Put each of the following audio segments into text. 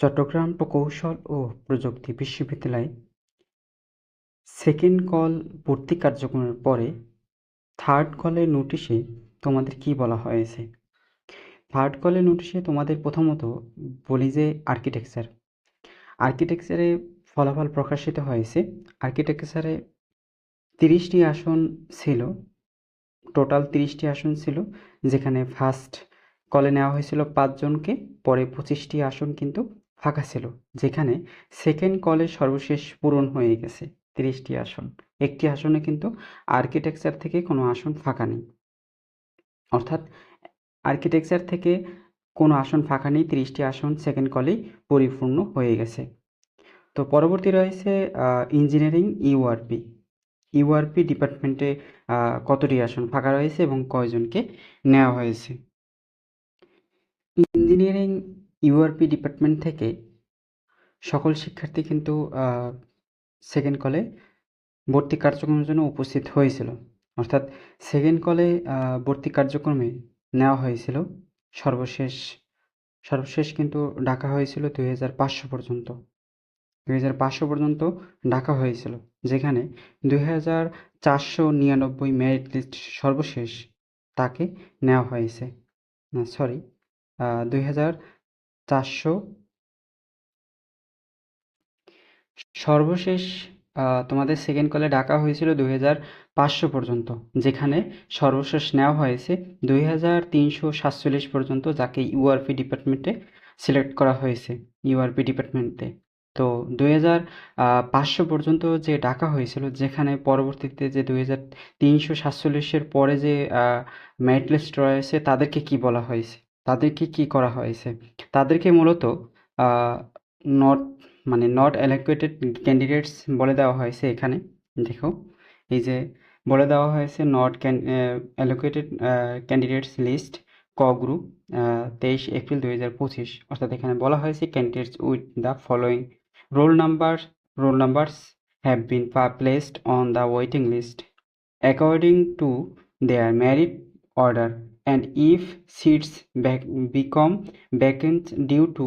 চট্টগ্রাম প্রকৌশল ও প্রযুক্তি বিশ্ববিদ্যালয়ে সেকেন্ড কল ভর্তি কার্যক্রমের পরে থার্ড কলের নোটিশে তোমাদের কি বলা হয়েছে? থার্ড কলের নোটিশে তোমাদের প্রথমত বলি যে আর্কিটেকচার আর্কিটেকচারে ফলাফল প্রকাশিত হয়েছে। আর্কিটেকচারে তিরিশটি আসন ছিল। টোটাল তিরিশটি আসন ছিল। যেখানে ফার্স্ট কলে নেওয়া হয়েছিল পাঁচজনকে, পরে পঁচিশটি আসন কিন্তু ফাঁকা ছিল, যেখানে সেকেন্ড কলে সর্বশেষ পূরণ হয়ে গেছে, তিরিশটি আসন। একটি আসনে কিন্তু আর্কিটেকচার থেকে কোনো আসন ফাঁকা নেই। অর্থাৎ আর্কিটেকচার থেকে কোনো আসন ফাঁকা নেই, তিরিশটি আসন সেকেন্ড কলেই পরিপূর্ণ হয়ে গেছে। তো পরবর্তী রয়েছে ইঞ্জিনিয়ারিং ইউআরপি ইউআরপি ডিপার্টমেন্টে কতটি আসন ফাঁকা রয়েছে এবং কয়জনকে নেওয়া হয়েছে? ইঞ্জিনিয়ারিং ইউআরপি ডিপার্টমেন্ট থেকে সকল শিক্ষার্থী কিন্তু সেকেন্ড কলে ভর্তি কার্যক্রমের জন্য উপস্থিত হয়েছিল। অর্থাৎ সেকেন্ড কলে ভর্তি কার্যক্রমে নেওয়া হয়েছিল। সর্বশেষ সর্বশেষ কিন্তু ডাকা হয়েছিল দুই হাজার পাঁচশো পর্যন্ত। দুই হাজার পাঁচশো পর্যন্ত ডাকা হয়েছিল, যেখানে দুই হাজার চারশো নিরানব্বই মেরিট লিস্ট সর্বশেষ তাকে নেওয়া হয়েছে। না সরি দুই হাজার চারশো। সর্বশেষ তোমাদের সেকেন্ড কলে ডাকা হয়েছিল দুই হাজার পাঁচশো পর্যন্ত, যেখানে সর্বশেষ নেওয়া হয়েছে দুই হাজার তিনশো সাতচল্লিশ পর্যন্ত, যাকে ইউআরপি ডিপার্টমেন্টে সিলেক্ট করা হয়েছে ইউআরপি ডিপার্টমেন্টে তো দুই হাজার পাঁচশো পর্যন্ত যে ডাকা হয়েছিল, যেখানে পরবর্তীতে যে দুই হাজার তিনশো সাতচল্লিশের পরে যে মেরিট লিস্ট রয়েছে, তাদেরকে কি বলা হয়েছে? তাদেরকে কি করা হয়েছে? তাদেরকে মূলত নট মানে নট অ্যালোকেটেড ক্যান্ডিডেটস বলে দেওয়া হয়েছে এখানে। দেখো, এই যে বলে দেওয়া হয়েছে not can allocated candidates list ক গ্রুপ তেইশ এপ্রিল দুই হাজার পঁচিশ। অর্থাৎ এখানে বলা হয়েছে candidates with the following roll number roll numbers have been placed on the waiting list according to their merit order and if seats back become vacant due to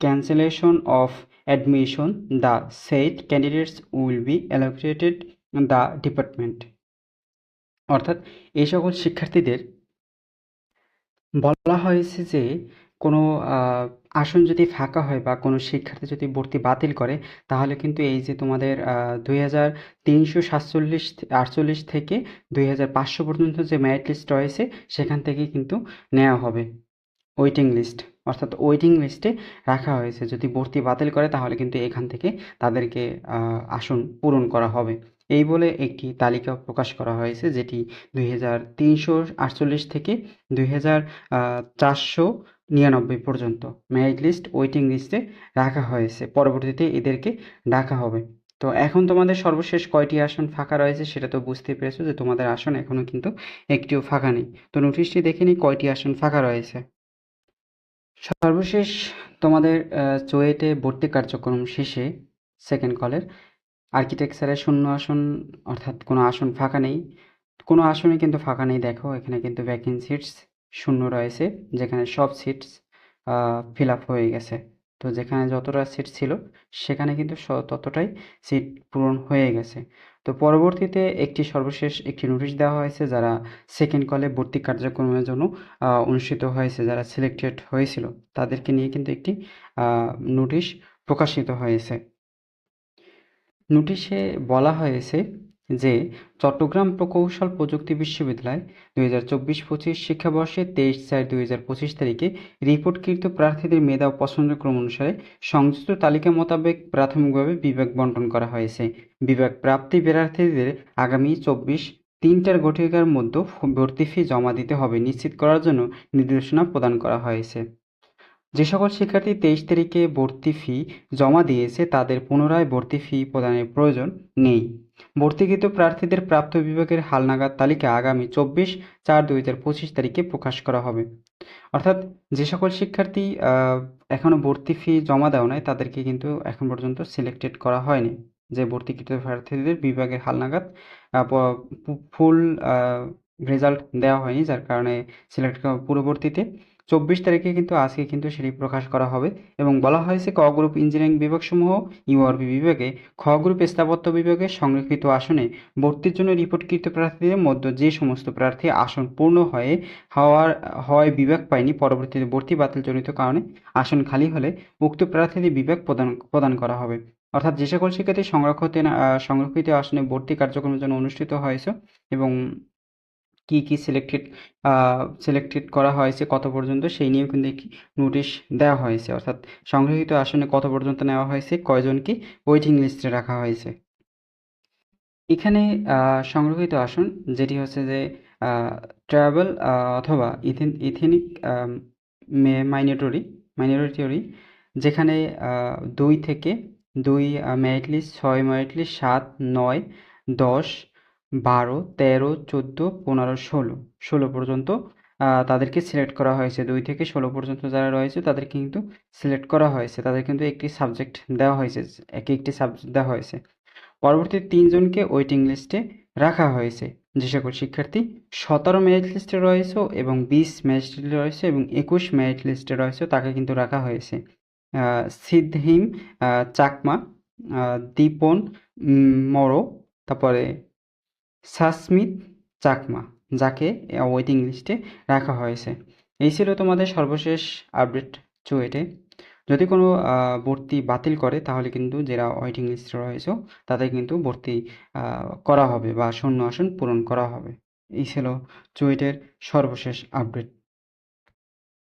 cancellation of admission the said candidates will be allocated the department অর্থাৎ এই সকল শিক্ষার্থীদের বলা হয়েছে যে কোনো আসন যদি ফাঁকা হয় বা কোনো শিক্ষার্থী যদি ভর্তি বাতিল করে, তাহলে কিন্তু এই যে তোমাদের দুই হাজার তিনশো সাতচল্লিশ আটচল্লিশ থেকে দুই হাজার পাঁচশো পর্যন্ত যে মেরিট লিস্ট রয়েছে, সেখান থেকে কিন্তু নেওয়া হবে। ওয়েটিং লিস্ট অর্থাৎ ওয়েটিং লিস্টে রাখা হয়েছে। যদি ভর্তি বাতিল করে, তাহলে কিন্তু এখান থেকে তাদেরকে আসন পূরণ করা হবে। এই বলে একটি তালিকা প্রকাশ করা হয়েছে, যেটি দুই হাজার তিনশো আটচল্লিশ থেকে দুই হাজার চারশো নিরানব্বই পর্যন্ত। মেরিট লিস্ট ওয়েটিং লিস্টে রাখা হয়েছে। পরবর্তীতে এদেরকে ডাকা হবে। তো এখন তোমাদের সর্বশেষ কয়টি আসন ফাঁকা রয়েছে সেটা তো বুঝতে পেরেছ যে তোমাদের আসন এখনও কিন্তু একটিও ফাঁকা নেই। তো নোটিশটি দেখে নিই কয়টি আসন ফাঁকা রয়েছে। সর্বশেষ তোমাদের চোয়েটে ভর্তি কার্যক্রম শেষে সেকেন্ড কলের আর্কিটেকচারের শূন্য আসন, অর্থাৎ কোনো আসন ফাঁকা নেই। কোনো আসনই কিন্তু ফাঁকা নেই, দেখো, এখানে কিন্তু ভ্যাকেন্সি সিটস শূন্য রয়েছে, যেখানে সব সিটস ফিল আপ হয়ে গেছে। তো যেখানে যতটা সিট ছিল, সেখানে কিন্তু ততটাই সিট পূরণ হয়ে গেছে। তো পরবর্তীতে একটি সর্বশেষ একটি নোটিশ দেওয়া হয়েছে, যারা সেকেন্ড কলে ভর্তি কার্যক্রমের জন্য অনুষ্ঠিত হয়েছে, যারা সিলেক্টেড হয়েছিল, তাদেরকে নিয়ে কিন্তু একটি নোটিশ প্রকাশিত হয়েছে। নোটিশে বলা হয়েছে যে চট্টগ্রাম প্রকৌশল প্রযুক্তি বিশ্ববিদ্যালয় দুই হাজার চব্বিশ পঁচিশ শিক্ষাবর্ষে তেইশ চার দুই হাজার পঁচিশ তারিখে রিপোর্টকৃত প্রার্থীদের মেধা ও পছন্দক্রম অনুসারে সংযুক্ত তালিকা মোতাবেক প্রাথমিকভাবে বিভাগ বন্টন করা হয়েছে। বিভাগ প্রাপ্তি প্রার্থীদের আগামী চব্বিশ তিনটার ঘটিকার মধ্যে ভর্তি ফি জমা দিতে হবে নিশ্চিত করার জন্য নির্দেশনা প্রদান করা হয়েছে। যে সকল শিক্ষার্থী তেইশ তারিখে ভর্তি ফি জমা দিয়েছে, তাদের পুনরায় ভর্তি ফি প্রদানের প্রয়োজন নেই। ভর্তিকৃত প্রার্থীদের প্রাপ্ত বিভাগের হালনাগাদ তালিকা আগামী চব্বিশ চার দুই হাজার পঁচিশ তারিখে প্রকাশ করা হবে। অর্থাৎ যে সকল শিক্ষার্থী এখনও ভর্তি ফি জমা দেওয়া নাই, তাদেরকে কিন্তু এখন পর্যন্ত সিলেক্টেড করা হয়নি। যে ভর্তিকৃত প্রার্থীদের বিভাগের হালনাগাদ ফুল রেজাল্ট দেওয়া হয়নি, যার কারণে সিলেক্ট পূর্ববর্তীতে চব্বিশ তারিখে কিন্তু আজকে কিন্তু সেটি প্রকাশ করা হবে এবং বলা হয়েছে ক গ্রুপ ইঞ্জিনিয়ারিং বিভাগসমূহ ইউআরবি বিভাগে, খ গ্রুপ স্থাপত্য বিভাগে সংরক্ষিত আসনে ভর্তির জন্য রিপোর্টকৃত প্রার্থীদের মধ্যে যে সমস্ত প্রার্থী আসন পূর্ণ হয়ে হওয়ার হওয়ায় বিভাগ পায়নি, পরবর্তীতে ভর্তি বাতিলজনিত কারণে আসন খালি হলে উক্ত প্রার্থীদের বিভাগ প্রদান প্রদান করা হবে। অর্থাৎ যে সকল শিক্ষার্থী সংরক্ষিত সংরক্ষিত আসনে ভর্তি কার্যক্রমের জন্য অনুষ্ঠিত হয়েছে এবং কি কি সিলেক্টেড সিলেক্টেড করা হয়েছে, কত পর্যন্ত, সেই নিয়েও কিন্তু একটি নোটিশ দেওয়া হয়েছে। অর্থাৎ সংরক্ষিত আসনে কত পর্যন্ত নেওয়া হয়েছে, কয়জনকে ওয়েটিং লিস্টে রাখা হয়েছে। এখানে সংরক্ষিত আসন, যেটি হচ্ছে যে ট্রাভেল অথবা ইথেন ইথেনিক মাইনরিটি মাইনরিটি যেখানে দুই থেকে দুই মেরিট লিস্ট ছয় মেরিট লিস্ট সাত, নয়, দশ বারো, তেরো, চোদ্দ, পনেরো, ষোলো। ষোলো পর্যন্ত তাদেরকে সিলেক্ট করা হয়েছে। দুই থেকে ষোলো পর্যন্ত যারা রয়েছে তাদেরকে কিন্তু সিলেক্ট করা হয়েছে। তাদের কিন্তু একটি সাবজেক্ট দেওয়া হয়েছে, এক একটি সাবজেক্ট দেওয়া হয়েছে। পরবর্তী তিনজনকে ওয়েটিং লিস্টে রাখা হয়েছে। যে সকল শিক্ষার্থী সতেরো মেরিট লিস্টে রয়েছে এবং বিশ মেরিট লিস্টে রয়েছে এবং একুশ মেরিট লিস্টে রয়েছে, তাকে কিন্তু রাখা হয়েছে। সিদ্ধহিম চাকমা দীপন মরো, তারপরে সাসমিত চাকমা, যাকে ওয়েটিং লিস্টে রাখা হয়েছে। এই ছিল তোমাদের সর্বশেষ আপডেট চুয়েটে। যদি কোনো ভর্তি বাতিল করে, তাহলে কিন্তু যারা ওয়েটিং লিস্টে রয়েছে, তাদের কিন্তু ভর্তি করা হবে বা শূন্য আসন পূরণ করা হবে। এই ছিল চুয়েটের সর্বশেষ আপডেট